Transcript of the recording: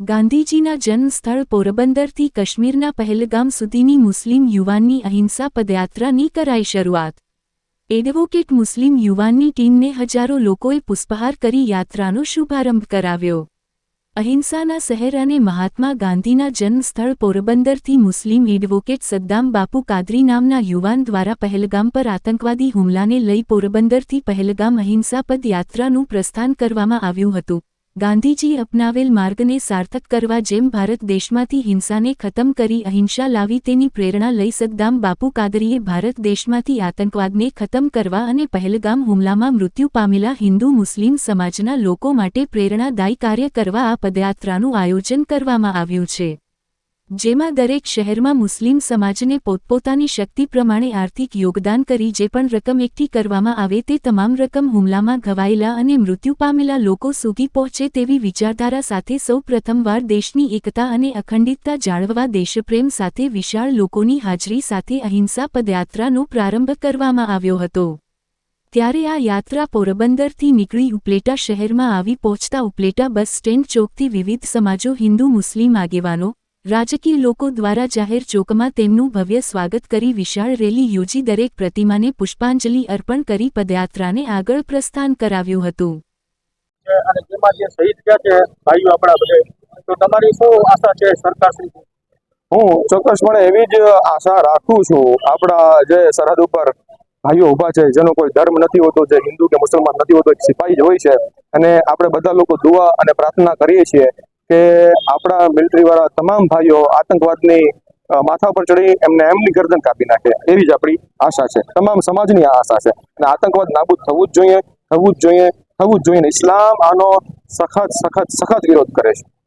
ગાંધીજીના જન્મસ્થળ પોરબંદરથી કાશ્મીરના પહેલગામ સુધીની મુસ્લિમ યુવાનની અહિંસા પદયાત્રાની કરાઈ શરૂઆત. એડવોકેટ મુસ્લિમ યુવાનની ટીમને હજારો લોકોએ પુષ્પહાર કરી યાત્રાનો શુભારંભ કરાવ્યો. અહિંસાના શહેર અને મહાત્મા ગાંધીના જન્મસ્થળ પોરબંદરથી મુસ્લિમ એડવોકેટ સદ્દામ બાપુ કાદરી નામના યુવાન દ્વારા પહેલગામ પર આતંકવાદી હુમલાને લઈ પોરબંદરથી પહેલગામ અહિંસા પદયાત્રાનું પ્રસ્થાન કરવામાં આવ્યું હતું. ગાંધીજી અપનાવેલ માર્ગને સાર્થક કરવા જેમ ભારત દેશમાંથી હિંસાને ખતમ કરી, અહિંસા લાવી તેની પ્રેરણા લઈ સદ્દામ બાપુ કાદરીએ ભારત દેશમાંથી આતંકવાદને ખતમ કરવા અને પહેલગામ હુમલામાં મૃત્યુ પામેલા હિન્દુ મુસ્લિમ સમાજના લોકો માટે પ્રેરણાદાયી કાર્ય કરવા આ પદયાત્રાનું આયોજન કરવામાં આવ્યું છે. જેમાં દરેક શહેરમાં મુસ્લિમ સમાજને પોતપોતાની શક્તિ પ્રમાણે આર્થિક યોગદાન કરી જે પણ રકમ એકઠી કરવામાં આવે તે તમામ રકમ હુમલામાં ઘવાયેલા અને મૃત્યુ પામેલા લોકો સુધી પહોંચે તેવી વિચારધારા સાથે સૌ પ્રથમવાર દેશની એકતા અને અખંડિતતા જાળવવા દેશપ્રેમ સાથે વિશાળ લોકોની હાજરી સાથે અહિંસા પદયાત્રાનો પ્રારંભ કરવામાં આવ્યો હતો. ત્યારે આ યાત્રા પોરબંદરથી નીકળી ઉપલેટા શહેરમાં આવી પહોંચતા ઉપલેટા બસ સ્ટેન્ડ ચોકથી વિવિધ સમાજો હિન્દુ મુસ્લિમ આગેવાનો રાજકીય લોકો દ્વારા જાહેર ચોકમાં તેમનું ભવ્ય સ્વાગત કરી વિશાળ રેલી યોજી દરેક પ્રતિમાને પુષ્પાંજલિ અર્પણ કરી પદયાત્રાને આગળ પ્રસ્થાન કરાવ્યું હતું. અને જેમાં જે શહીદ થયા છે ભાઈઓ આપણા બધે તો તમારી શું આશા છે સરકાર શ્રી હું ચોક્કસપણે એવી જ આશા રાખું છું આપણા જે સરહદ ઉપર ભાઈઓ ઊભા છે જેનો કોઈ ધર્મ નથી હોતો જે હિન્દુ કે મુસલમાન નથી હોતો એક સિપાહી જ હોય છે. અને આપણે બધા લોકો દુઆ અને પ્રાર્થના કરીએ છીએ કે આપણા મિલિટરી વાળા તમામ ભાઈઓ આતંકવાદની માથા પર ચડી એમને એમની ગરદન કાપી નાખે. એવી જ આપણી આશા છે. તમામ સમાજની આ આશા છે. અને આતંકવાદ નાબૂદ થવું જ જોઈએ, થવું જ જોઈએ, થવું જ જોઈએ ઇસ્લામ આનો સખત સખત સખત વિરોધ કરે છે.